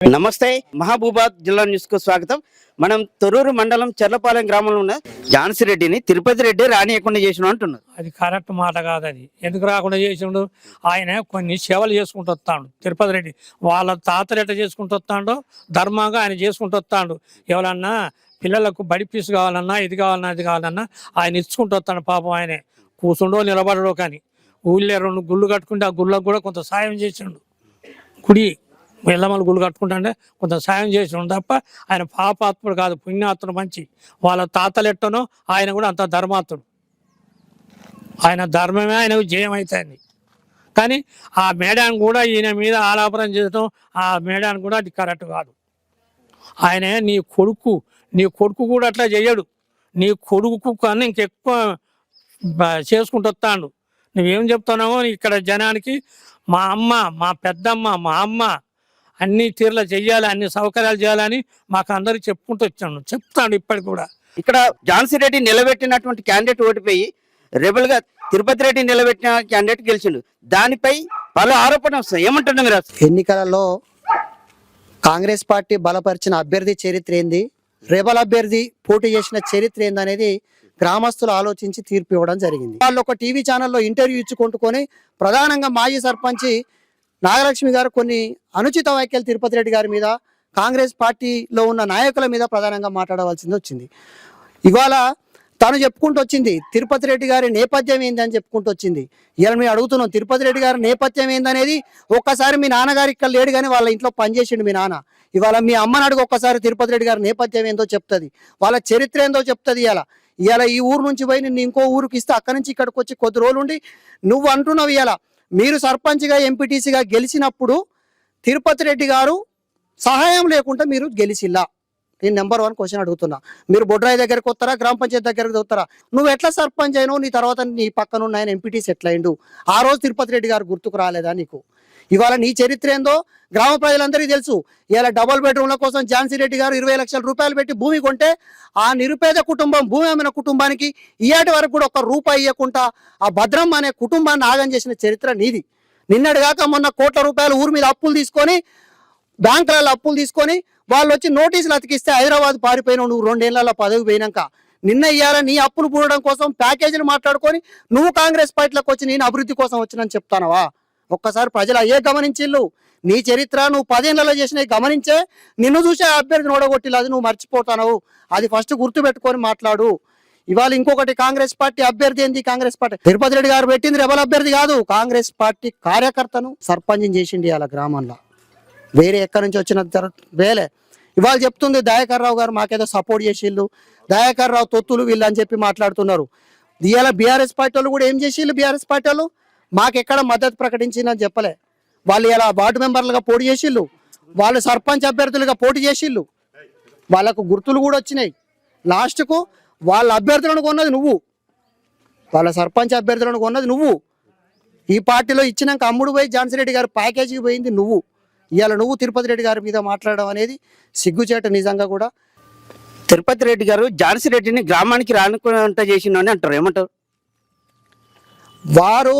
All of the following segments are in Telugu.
నమస్తే మహబూబాద్ జిల్లా న్యూస్కు స్వాగతం. మనం తొరూరు మండలం చెర్లపాలెం గ్రామంలో ఉన్న జాన్సీ రెడ్డిని తిరుపతి రెడ్డి రానియకుండా చేసిన అంటున్నారు. అది కరెక్ట్ మాట కాదు అది. ఎందుకు రాకుండా చేసిండు? ఆయన కొన్ని సేవలు చేసుకుంటూ వస్తాడు. తిరుపతి రెడ్డి వాళ్ళ తాతలు ఎట్ట చేసుకుంటూ వస్తాడో ధర్మంగా ఆయన చేసుకుంటూ వస్తాడు. ఎవరన్నా పిల్లలకు బడి ఫీజు కావాలన్నా ఇది కావాలన్నా అది కావాలన్నా ఆయన ఇచ్చుకుంటూ వస్తాడు పాపం ఆయనే. కూర్చుండో నిలబడడో కానీ ఊళ్ళో రెండు గుళ్ళు కట్టుకుంటే ఆ గుళ్ళకు కూడా కొంత సాయం చేసిండు. గుడి వెళ్ళమని గుళ్ళు కట్టుకుంటాంటే కొంత సాయం చేసిండు తప్ప ఆయన పాపాత్ముడు కాదు పుణ్యాత్ముడు మంచి. వాళ్ళ తాతలెట్టనో ఆయన కూడా అంత ధర్మాత్ముడు. ఆయన ధర్మమే ఆయనకు జయం అవుతుంది కానీ ఆ మేడాన్ని కూడా ఈయన మీద ఆలాపనం చేయడం ఆ మేడాన్ని కూడా అది కరెక్ట్ కాదు. ఆయన నీ కొడుకు నీ కొడుకు కూడా అట్లా చేయడు నీ కొడుకు కన్నా ఇంకెక్కువ చేసుకుంటూ వస్తాడు. నువ్వేం చెప్తున్నావో ఇక్కడ జనానికి మా అమ్మ మా పెద్దమ్మ మా అమ్మ అన్ని తీర్ల చెయ్యాలి అన్ని సౌకర్యాలు చేయాలని మాకు అందరికి చెప్పుకుంటూ వచ్చాడు చెప్తాడు ఇప్పటికి కూడా. ఇక్కడ ఝాన్సీ రెడ్డి నిలబెట్టినటువంటి క్యాండిడేట్ ఓడిపోయి రెబల్గా తిరుపతి రెడ్డి నిలబెట్టిన క్యాండిడేట్ గెలిచిండు. దానిపై పలు ఆరోపణలు వస్తాయి. ఏమంటున్నారు మీరు? ఎన్నికలలో కాంగ్రెస్ పార్టీ బలపరిచిన అభ్యర్థి చరిత్ర ఏంది? రెబల్ అభ్యర్థి పోటీ చేసిన చరిత్ర ఏంది అనేది గ్రామస్తులు ఆలోచించి తీర్పు ఇవ్వడం జరిగింది. వాళ్ళు ఒక టీవీ ఛానల్లో ఇంటర్వ్యూ ఇచ్చుకుంటుకొని ప్రధానంగా మాజీ సర్పంచి నాగలక్ష్మి గారు కొన్ని అనుచిత వ్యాఖ్యలు తిరుపతి రెడ్డి గారి మీద కాంగ్రెస్ పార్టీలో ఉన్న నాయకుల మీద ప్రధానంగా మాట్లాడవలసింది వచ్చింది. ఇవాళ తను చెప్పుకుంటూ వచ్చింది తిరుపతి రెడ్డి గారి నేపథ్యం ఏంది అని చెప్పుకుంటూ వచ్చింది. ఇలా మేము అడుగుతున్నాం తిరుపతి రెడ్డి గారి నేపథ్యం ఏందనేది ఒక్కసారి మీ నాన్నగారు ఇక్కడ లేడు కానీ వాళ్ళ ఇంట్లో పనిచేసిండు మీ నాన్న. ఇవాళ మీ అమ్మని అడుగు ఒక్కసారి తిరుపతి రెడ్డి గారి నేపథ్యం ఏందో చెప్తుంది. వాళ్ళ చరిత్ర ఏందో చెప్తుంది ఇలా ఇవాళ ఈ ఊరు నుంచి పోయి నిన్ను ఇంకో ఊరికి ఇస్తే అక్కడి నుంచి ఇక్కడికి వచ్చి కొద్ది రోజులు ఉండి నువ్వు అంటున్నావు ఇలా మీరు సర్పంచ్గా ఎంపీటీసీగా గెలిచినప్పుడు తిరుపతి రెడ్డి గారు సహాయం లేకుండా మీరు గెలిచిల్లా నేను నెంబర్ వన్ క్వశ్చన్ అడుగుతున్నా. మీరు బొడ్రాయి దగ్గరకు వస్తారా గ్రామ పంచాయతీ దగ్గరకు వస్తారా? నువ్వు ఎట్లా సర్పంచ్ అయినావు? నీ తర్వాత నీ పక్కన ఉన్న ఆయన ఎంపీటీస్ ఎట్లా అయిండు? ఆ రోజు తిరుపతి రెడ్డి గారు గుర్తుకు రాలేదా నీకు? ఇవాళ నీ చరిత్ర ఏందో గ్రామ ప్రజలందరికీ తెలుసు. ఇలా డబుల్ బెడ్రూమ్ల కోసం ఝాన్సీ రెడ్డి గారు ఇరవై లక్షల రూపాయలు పెట్టి భూమి కొంటే ఆ నిరుపేద కుటుంబం భూమి అమ్మిన కుటుంబానికి ఇయాటి వరకు కూడా ఒక్క రూపాయి ఇవ్వకుండా ఆ భద్రం అనే కుటుంబాన్ని ఆగం చేసిన చరిత్ర నీది. నిన్నటిగాక మొన్న కోట్ల రూపాయలు ఊరి మీద అప్పులు తీసుకొని బ్యాంకులలో అప్పులు తీసుకొని వాళ్ళు వచ్చి నోటీసులు అతికిస్తే హైదరాబాద్ పారిపోయినావు నువ్వు రెండేళ్ళలో పదవి పోయినాక. నిన్న ఇయ్యాల నీ అప్పులు పూడడం కోసం ప్యాకేజీలు మాట్లాడుకొని నువ్వు కాంగ్రెస్ పార్టీలకు వచ్చి నేను అభివృద్ధి కోసం వచ్చినని చెప్తానవా? ఒక్కసారి ప్రజలు అయ్యే గమనించిల్లు నీ చరిత్ర నువ్వు పదేళ్ళలో చేసినవి గమనించే నిన్ను చూసే అభ్యర్థిని ఓడగొట్టిల్లు అది నువ్వు మర్చిపోతానవు. అది ఫస్ట్ గుర్తు పెట్టుకొని మాట్లాడు. ఇవాళ ఇంకొకటి కాంగ్రెస్ పార్టీ అభ్యర్థి ఏంది? కాంగ్రెస్ పార్టీ. తిరుపతి రెడ్డి గారు పెట్టింది రెబల్ అభ్యర్థి కాదు కాంగ్రెస్ పార్టీ కార్యకర్తను సర్పంచం చేసిండి అలా గ్రామంలో. వేరే ఎక్కడి నుంచి వచ్చిన జర- వేలే. ఇవాళ చెప్తుంది దయాకర్ రావు గారు మాకేదో సపోర్ట్ చేసిళ్ళు. దయాకర్ రావు తొత్తులు వీళ్ళు అని చెప్పి మాట్లాడుతున్నారు. ఇవాళ బీఆర్ఎస్ పార్టీ వాళ్ళు కూడా ఏం చేసిళ్ళు బీఆర్ఎస్ పార్టీ వాళ్ళు? మాకెక్కడ మద్దతు ప్రకటించిందని చెప్పలే. వాళ్ళు ఇలా వార్డు మెంబర్లుగా పోటీ చేసిళ్ళు. వాళ్ళు సర్పంచ్ అభ్యర్థులుగా పోటీ చేసిళ్ళు. వాళ్ళకు గుర్తులు కూడా వచ్చినాయి. లాస్ట్కు వాళ్ళ అభ్యర్థులను కొన్నది నువ్వు. వాళ్ళ సర్పంచ్ అభ్యర్థులను కొన్నది నువ్వు. ఈ పార్టీలో ఇచ్చినాక అమ్ముడు పోయి జాన్సీ రెడ్డి గారు ప్యాకేజీకి పోయింది నువ్వు. ఇవాళ నువ్వు తిరుపతి రెడ్డి గారి మీద మాట్లాడడం అనేది సిగ్గుచేట నిజంగా కూడా. తిరుపతి రెడ్డి గారు ఝాన్సీ రెడ్డిని గ్రామానికి రానుకుంటా చేసిండు అని అంటారు ఏమంటారు? వారు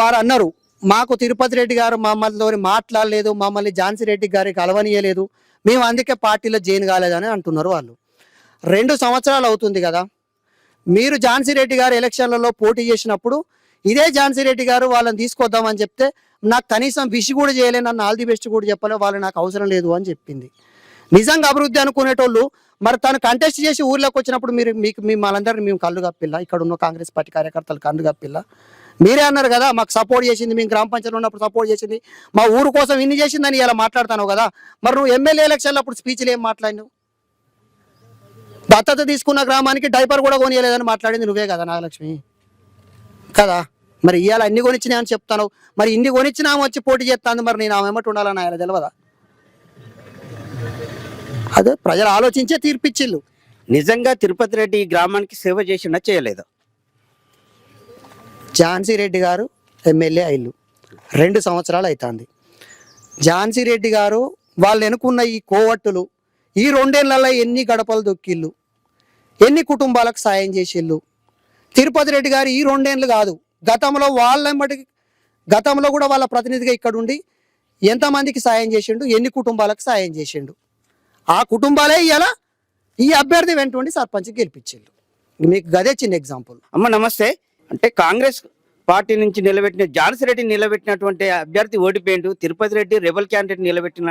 వారు అన్నారు మాకు తిరుపతి రెడ్డి గారు మమ్మల్ని మాట్లాడలేదు మమ్మల్ని ఝాన్సీ రెడ్డి గారికి కలవనీయలేదు మేము అందుకే పార్టీలో జైన్ కాలేదని అంటున్నారు వాళ్ళు. రెండు సంవత్సరాలు అవుతుంది కదా మీరు ఝాన్సీ రెడ్డి గారు ఎలక్షన్లలో పోటీ చేసినప్పుడు ఇదే ఝాన్సీ రెడ్డి గారు వాళ్ళని తీసుకొద్దామని చెప్తే నాకు కనీసం విషి కూడా చేయలేదు నన్ను ఆల్ ది బెస్ట్ కూడా చెప్పలే వాళ్ళు నాకు అవసరం లేదు అని చెప్పింది. నిజంగా అభివృద్ధి అనుకునేటోళ్ళు మరి తను కంటెస్ట్ చేసి ఊర్లోకి వచ్చినప్పుడు మీరు మీకు మిమ్మల్ని మేము కళ్ళు కప్పిల్ల? ఇక్కడ ఉన్న కాంగ్రెస్ పార్టీ కార్యకర్తలు కళ్ళు కప్పిల్ల? మీరే అన్నారు కదా మాకు సపోర్ట్ చేసింది మేము గ్రామ పంచాయతీలో ఉన్నప్పుడు సపోర్ట్ చేసింది మా ఊరు కోసం ఇన్ని చేసిందని ఇలా మాట్లాడతాను కదా మరి నువ్వు ఎమ్మెల్యే ఎలక్షన్లో అప్పుడు స్పీచ్లు ఏం మాట్లాడినావు? దత్తత తీసుకున్న గ్రామానికి డైపర్ కూడా కొనియలేదని మాట్లాడింది నువ్వే కదా నాగలక్ష్మి. కదా? మరి ఇవాళ అన్ని కొనిచ్చినా అని చెప్తాను మరి ఇన్ని కొనిచ్చినా ఆమె వచ్చి పోటీ చేస్తాను మరి నేను ఆమె ఏమటి ఉండాలని ఆయన తెలియదా అదే ప్రజలు ఆలోచించే తీర్పిచ్చిళ్ళు. నిజంగా తిరుపతి రెడ్డి ఈ గ్రామానికి సేవ చేసిండా చేయలేదు? ఝాన్సీ రెడ్డి గారు ఎమ్మెల్యే అయ్యిల్లు రెండు సంవత్సరాలు అవుతుంది ఝాన్సీ రెడ్డి గారు వాళ్ళు ఎన్నుకున్న ఈ కోవట్టులు ఈ రెండేళ్ళలో ఎన్ని గడపలు దొక్కిళ్ళు ఎన్ని కుటుంబాలకు సాయం చేసిళ్ళు. తిరుపతి రెడ్డి గారు ఈ రెండేళ్ళు కాదు గతంలో వాళ్ళెంబటి గతంలో కూడా వాళ్ళ ప్రతినిధిగా ఇక్కడ ఉండి ఎంతమందికి సాయం చేసిండు ఎన్ని కుటుంబాలకు సాయం చేసిండు. ఆ కుటుంబాలే ఇవాళ ఈ అభ్యర్థి వెంటుండి సర్పంచ్ గెలిపించిండు. మీకు గదే చిన్న ఎగ్జాంపుల్ అమ్మ నమస్తే. అంటే కాంగ్రెస్ పార్టీ నుంచి నిలబెట్టిన జాన్సీ రెడ్డి నిలబెట్టినటువంటి అభ్యర్థి ఓడిపోయిండు తిరుపతి రెడ్డి రెబల్ క్యాండిడేట్ నిలబెట్టిన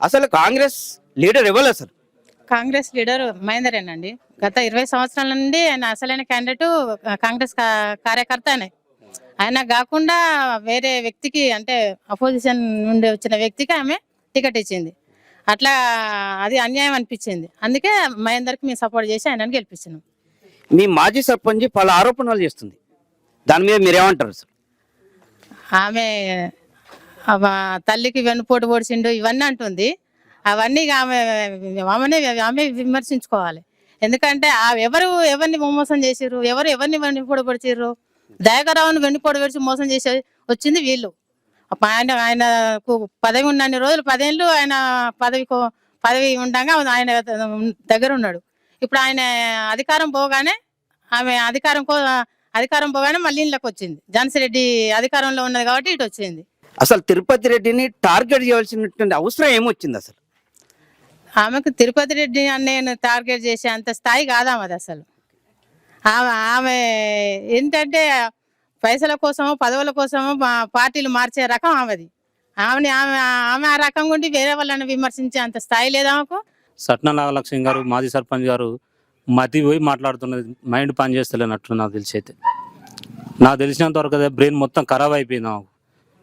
అసలు కాంగ్రెస్ లీడర్ ఎవరు అసలు? కాంగ్రెస్ లీడర్ మహేందరేనండి గత ఇరవై సంవత్సరాల నుండి ఆయన అసలైన క్యాండిడేట్ కాంగ్రెస్ కార్యకర్త ఆయన ఆయన కాకుండా వేరే వ్యక్తికి అంటే అపోజిషన్ నుండి వచ్చిన వ్యక్తికి ఆమె టికెట్ ఇచ్చింది. అట్లా అది అన్యాయం అనిపించింది. అందుకే మహేందర్కి మేము సపోర్ట్ చేసి ఆయనను గెలిపించినాం. మీ మాజీ సర్పంచ్ పలు ఆరోపణలు చేస్తుంది. దాని మీద మీరేమంటారు అసలు ఆమె తల్లికి వెన్నుపోటు పొడిచిండు ఇవన్నీ అంటుంది. అవన్నీ ఆమె ఆమెనే ఆమె విమర్శించుకోవాలి. ఎందుకంటే ఎవరు ఎవరిని మోసం చేసిర్రు? ఎవరు ఎవరిని వెన్నుపోటు పొడిచిర్రు? దయాకరావుని వెన్నుపోటు పొడిచి మోసం చేసి వచ్చింది వీళ్ళు. ఆయన ఆయనకు పదవి ఉన్నన్ని రోజులు పదేళ్ళు ఆయన పదవి కో- పదవి ఉండగా ఆయన దగ్గర ఉన్నాడు. ఇప్పుడు ఆయన అధికారం పోగానే ఆమె అధికారం కో అధికారం పోగానే మళ్ళీ ఇళ్ళకి వచ్చింది. ఝాన్సీ రెడ్డి అధికారంలో ఉన్నది కాబట్టి ఇటు వచ్చింది. అసలు తిరుపతి రెడ్డిని టార్గెట్ చేయాల్సినటువంటి అవసరం ఏమొచ్చింది అసలు? ఆమెకు తిరుపతి రెడ్డి అన్నయ్యను టార్గెట్ చేసే అంత స్థాయి కాదాం అది అసలు. ఆమె ఆమె ఏంటంటే పైసల కోసమో పదవుల కోసమో పార్టీలు మార్చే రకం ఆమెది. ఆమెని ఆమె ఆమె ఆ రకం ఉండి వేరే వాళ్ళని విమర్శించే అంత స్థాయి లేదా ఆమెకు? సట్న నాగలక్ష్మి గారు మాజీ సర్పంచ్ గారు మతి పోయి మాట్లాడుతున్నది మైండ్ పని చేస్తలేనట్టు నాకు తెలిసి అయితే. నాకు తెలిసినంత వరకు అదే బ్రెయిన్ మొత్తం ఖరాబ్ అయిపోయింది నాకు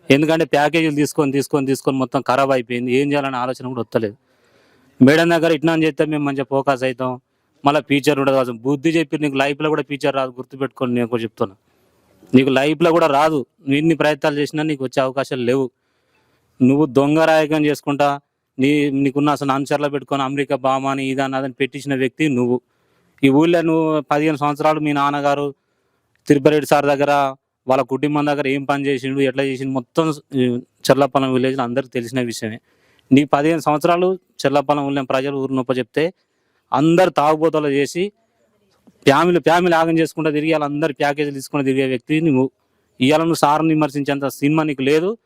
ఎందుకంటే ప్యాకేజీలు తీసుకొని తీసుకొని తీసుకొని మొత్తం ఖరాబ్ అయిపోయింది. ఏం చేయాలనే ఆలోచన కూడా వస్తలేదు. మేడం దగ్గర ఇట్లా అని చేస్తే మేము మంచిగా ఫోకస్ అవుతాం. మళ్ళీ ఫ్యూచర్ ఉండదు అసలు. బుద్ధి చెప్పి నీకు లైఫ్లో కూడా ఫ్యూచర్ రాదు గుర్తుపెట్టుకొని నేను కూడా చెప్తున్నా. నీకు లైఫ్లో కూడా రాదు. నువ్వు ఇన్ని ప్రయత్నాలు చేసినా నీకు వచ్చే అవకాశాలు లేవు. నువ్వు దొంగ రాయకం చేసుకుంటా నీ నీకున్న అసలు అనుచరులో పెట్టుకొని అమెరికా బామాని ఇదని అదని పెట్టించిన వ్యక్తి నువ్వు. ఈ ఊళ్ళో నువ్వు పదిహేను సంవత్సరాలు మీ నాన్నగారు తిరుపతి సార్ దగ్గర వాళ్ళ కుటుంబం దగ్గర ఏం పని చేసిండు ఎట్లా చేసిండు మొత్తం ఈ చెర్లపాలెం విలేజ్లో అందరికీ తెలిసిన విషయమే. నీ పదిహేను సంవత్సరాలు చెర్లపాలెం ఊళ్ళో ప్రజలు ఊరు నొప్ప చెప్తే అందరు తాగుబోతలు చేసి ఫ్యామిలీ ఫ్యామిలీ ఆగం చేసుకుంటూ తిరిగి అందరు ప్యాకేజీలు తీసుకుంటూ తిరిగే వ్యక్తి నువ్వు. ఇవాళ నువ్వు సార్ని విమర్శించేంత సినిమా నీకు లేదు.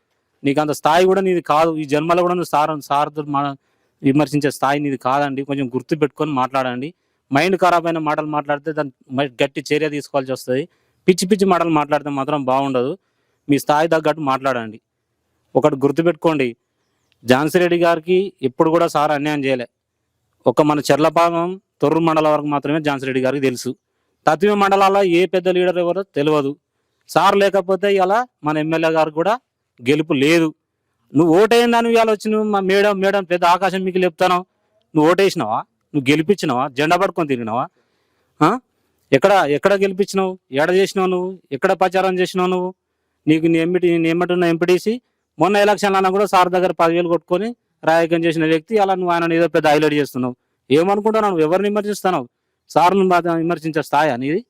నీకు అంత స్థాయి కూడా నీది కాదు. ఈ జన్మలో కూడా నువ్వు సార్ సార్ విమర్శించే స్థాయి నీది కాదండి. కొంచెం గుర్తు పెట్టుకొని మాట్లాడండి. మైండ్ ఖరాబ్ అయిన మాటలు మాట్లాడితే దాని మ- గట్టి చర్య తీసుకోవాల్సి వస్తుంది. పిచ్చి పిచ్చి మాటలు మాట్లాడితే మాత్రం బాగుండదు. మీ స్థాయి తగ్గట్టు మాట్లాడండి. ఒకటి గుర్తుపెట్టుకోండి ఝాన్సీ రెడ్డి గారికి ఎప్పుడు కూడా సార్ అన్యాయం చేయలే. ఒక మన చెర్లపాలెం తొర్రు మండలం వరకు మాత్రమే ఝాన్సీ రెడ్డి గారికి తెలుసు. తత్వ మండలాల్లో ఏ పెద్ద లీడర్ ఎవరో తెలియదు సార్ లేకపోతే ఇలా మన ఎమ్మెల్యే గారు కూడా గెలుపు లేదు. నువ్వు ఓటేయిందని ఇవాళ వచ్చి నువ్వు మా మేడం మేడం పెద్ద ఆకాశం మీకు లేపుతాను నువ్వు ఓటేసినావా? నువ్వు గెలిపించినావా? జెండా పట్టుకొని తిరిగినావా? ఎక్కడ ఎక్కడ గెలిపించినావు? ఎక్కడ చేసినావు నువ్వు? ఎక్కడ ప్రచారం చేసినావు నువ్వు? నీకు నీ ఎంపిటి నీ ఎమ్మటున్న ఎంపీటీసీ మొన్న ఎలక్షన్ అన్నా కూడా సార్ దగ్గర పదివేలు కొట్టుకొని రాయకం చేసిన వ్యక్తి అలా నువ్వు ఆయన ఏదో పెద్ద హైలైట్ చేస్తున్నావు. ఏమనుకుంటున్నావు నువ్వు ఎవరిని విమర్శిస్తున్నావు? సార్ను విమర్శించే స్థాయి అనేది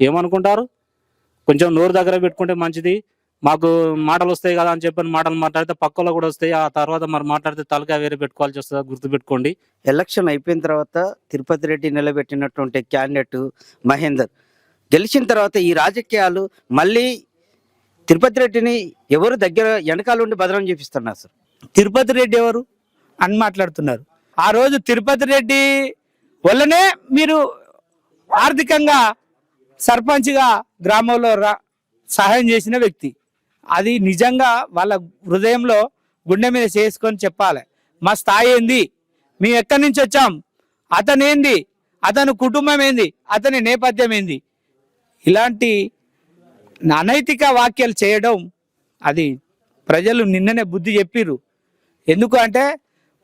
ఏమనుకుంటారు? కొంచెం నోరు దగ్గర పెట్టుకుంటే మంచిది. మాకు మాటలు వస్తాయి కదా అని చెప్పని మాటలు మాట్లాడితే పక్కలో కూడా వస్తాయి. ఆ తర్వాత మరి మాట్లాడితే తలకాయ వేరే పెట్టుకోవాల్సి వస్తుంది? గుర్తుపెట్టుకోండి. ఎలక్షన్ అయిపోయిన తర్వాత తిరుపతి రెడ్డి నిలబెట్టినటువంటి క్యాండిడేట్ మహేందర్. గెలిచిన తర్వాత ఈ రాజకీయాలు మళ్ళీ తిరుపతి రెడ్డిని ఎవరు దగ్గర వెనకాల ఉండి భద్రం చేపిస్తున్నారు సార్? తిరుపతి రెడ్డి ఎవరు అని మాట్లాడుతున్నారు. ఆ రోజు తిరుపతి రెడ్డి వల్లనే మీరు ఆర్థికంగా సర్పంచ్గా గ్రామంలో రా సహాయం చేసిన వ్యక్తి. అది నిజంగా వాళ్ళ హృదయంలో గుండె మీద చేసుకొని చెప్పాలి. మా స్థాయి ఏంది? మేము ఎక్కడి నుంచి వచ్చాం? అతను ఏంది? అతని కుటుంబం ఏంది? అతని నేపథ్యం ఏంది? ఇలాంటి అనైతిక వాక్యాలు చేయడం అది ప్రజలు నిన్ననే బుద్ధి చెప్పిర్రు. ఎందుకు అంటే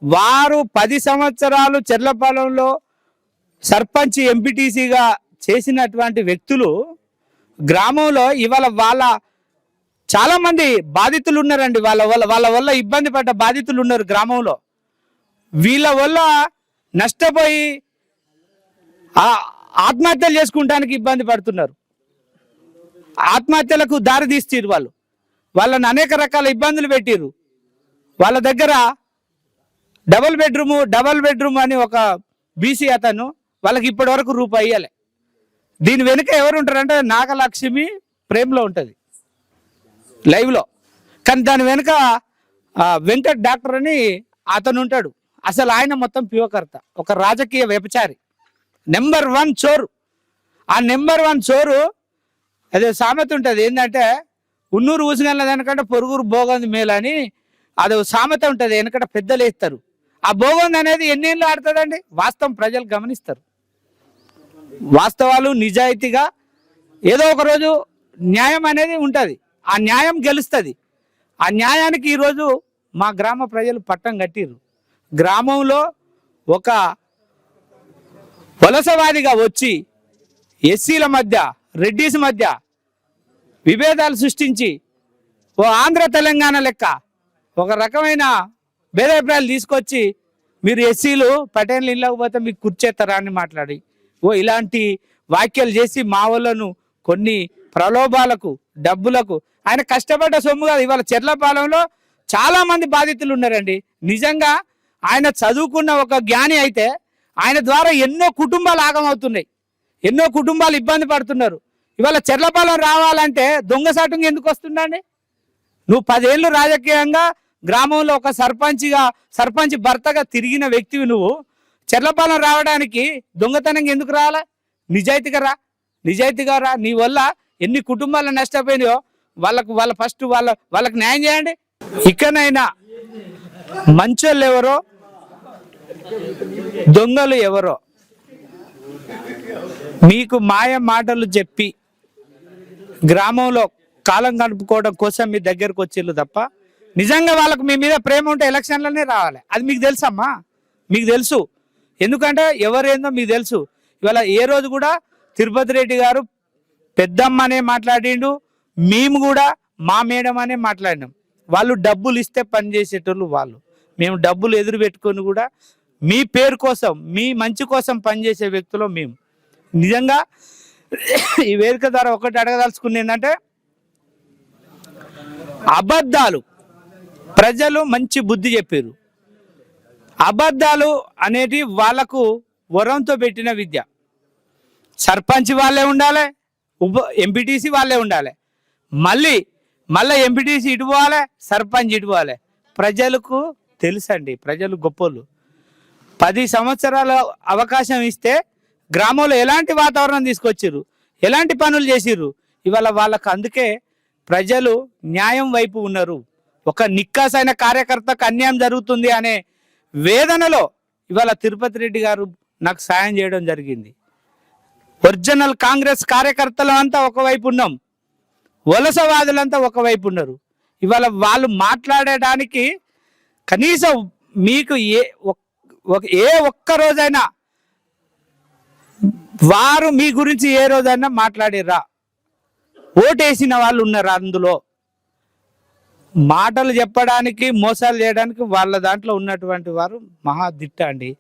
వారు పది సంవత్సరాలు చెర్లపాలెంలో సర్పంచ్ ఎంపీటీసీగా చేసినటువంటి వ్యక్తులు గ్రామంలో ఇవాళ వాళ్ళ చాలా మంది బాధితులు ఉన్నారండి. వాళ్ళ వల్ల వాళ్ళ వల్ల ఇబ్బంది పడ్డ బాధితులు ఉన్నారు గ్రామంలో. వీళ్ళ వల్ల నష్టపోయి ఆత్మహత్యలు చేసుకుంటానికి ఇబ్బంది పడుతున్నారు. ఆత్మహత్యలకు దారి తీస్తారు వాళ్ళు. వాళ్ళని అనేక రకాల ఇబ్బందులు పెట్టిర్రు. వాళ్ళ దగ్గర డబల్ బెడ్రూమ్ డబల్ బెడ్రూమ్ అని ఒక బీసీ అతను వాళ్ళకి ఇప్పటి వరకు రూపాయి ఇయ్యలే. దీని వెనుక ఎవరు ఉంటారంటే నాగలక్ష్మి ప్రేమలో ఉంటుంది. లైవ్లో. కానీ దాని వెనుక వెంకట్ డాక్టర్ అని అతను ఉంటాడు. అసలు ఆయన మొత్తం పివకర్త ఒక రాజకీయ వ్యపచారి నెంబర్ వన్ చోరు. ఆ నెంబర్ వన్ చోరు అదే సామెత ఉంటుంది. ఏంటంటే ఉన్నూరు ఊసుగల్ల దానికంటే పొరుగురు బోగంది మేలని అది సామెత ఉంటుంది వెనకట పెద్దలు వేస్తారు. ఆ భోగం అనేది ఎన్నేళ్ళు ఆడుతుందండి? వాస్తవం ప్రజలు గమనిస్తారు. వాస్తవాలు నిజాయితీగా ఏదో ఒక రోజు న్యాయం అనేది ఉంటుంది. ఆ న్యాయం గెలుస్తుంది. ఆ న్యాయానికి ఈరోజు మా గ్రామ ప్రజలు పట్టం కట్టిర్రు. గ్రామంలో ఒక వలసవాదిగా వచ్చి ఎస్సీల మధ్య రెడ్డిస్ మధ్య విభేదాలు సృష్టించి ఓ ఆంధ్ర తెలంగాణ లెక్క ఒక రకమైన భేదాభిప్రాయాలు తీసుకొచ్చి మీరు ఎస్సీలు పటేన్లు ఇళ్ళకపోతే మీకు కూర్చేస్తారా అని మాట్లాడి. ఓ ఇలాంటి వ్యాఖ్యలు చేసి మా వాళ్ళను కొన్ని ప్రలోభాలకు డబ్బులకు ఆయన కష్టపడ్డ సొమ్ము కాదు ఇవాళ చెర్లపాలెంలో చాలా మంది బాధితులు ఉన్నారండి. నిజంగా ఆయన చదువుకున్న ఒక జ్ఞాని అయితే ఆయన ద్వారా ఎన్నో కుటుంబాలు ఆగమవుతున్నాయి. ఎన్నో కుటుంబాలు ఇబ్బంది పడుతున్నారు. ఇవాళ చెర్లపాలెం రావాలంటే దొంగసాటుంగా ఎందుకు వస్తుందండి? నువ్వు పదేళ్ళు రాజకీయంగా గ్రామంలో ఒక సర్పంచ్గా సర్పంచ్ భర్తగా తిరిగిన వ్యక్తివి నువ్వు. చెర్లపాలెం రావడానికి దొంగతనంగా ఎందుకు రావాలా? నిజాయితీగా రా. నిజాయితీగా రా. నీ వల్ల ఎన్ని కుటుంబాలు నష్టపోయినాయో వాళ్ళకు వాళ్ళ ఫస్ట్ వాళ్ళ వాళ్ళకి న్యాయం చేయండి. ఇకనైనా మంచోళ్ళు ఎవరో దొంగలు ఎవరో మీకు మాయ మాటలు చెప్పి గ్రామంలో కాలం గడుపుకోవడం కోసం మీ దగ్గరకు వచ్చేళ్ళు తప్ప నిజంగా వాళ్ళకు మీ మీద ప్రేమ ఉంటే ఎలక్షన్లనే రావాలి. అది మీకు తెలుసమ్మా? మీకు తెలుసు. ఎందుకంటే ఎవరేందో మీకు తెలుసు. ఇవాళ ఏ రోజు కూడా తిరుపతి రెడ్డి గారు పెద్దమ్మనే మాట్లాడిండు మేము కూడా మా మేడం అనే మాట్లాడినాం. వాళ్ళు డబ్బులు ఇస్తే పని చేసేటోళ్ళు వాళ్ళు. మేము డబ్బులు ఎదురు పెట్టుకొని కూడా మీ పేరు కోసం మీ మంచి కోసం పనిచేసే వ్యక్తులు మేము నిజంగా ఈ వేదిక ద్వారా ఒకటి అడగదలుచుకుంది ఏంటంటే అబద్ధాలు. ప్రజలు మంచి బుద్ధి చెప్పారు అబద్ధాలు అనేటి వాళ్ళకు వరంతో పెట్టిన విద్య. సర్పంచ్ వాళ్ళే ఉండాలి ఉప ఎంపీటీసీ వాళ్ళే ఉండాలి. మళ్ళీ మళ్ళీ ఎంపీటీసీ ఇటు పోవాలి సర్పంచ్ ఇటు పోవాలి. ప్రజలకు తెలుసండి ప్రజలు గొప్పోళ్ళు. పది సంవత్సరాల అవకాశం ఇస్తే గ్రామంలో ఎలాంటి వాతావరణం తీసుకొచ్చారు ఎలాంటి పనులు చేసిర్రు? ఇవాళ వాళ్ళకు అందుకే ప్రజలు న్యాయం వైపు ఉన్నారు. ఒక నిక్కాసైన కార్యకర్తకు అన్యాయం జరుగుతుంది అనే వేదనలో ఇవాళ తిరుపతి రెడ్డి గారు నాకు సాయం చేయడం జరిగింది. ఒరిజినల్ కాంగ్రెస్ కార్యకర్తలు అంతా ఒకవైపు ఉన్నాం. వలసవాదులంతా ఒకవైపు ఉన్నారు. ఇవాళ వాళ్ళు మాట్లాడడానికి కనీసం మీకు ఏ ఒక- ఏ ఒక్క రోజైనా వారు మీ గురించి ఏ రోజైనా మాట్లాడిర్రా. ఓటేసిన వాళ్ళు ఉన్నారు అందులో? మాటలు చెప్పడానికి మోసాలు చేయడానికి వాళ్ళ దాంట్లో ఉన్నటువంటి వారు మహా దిట్ట అండి.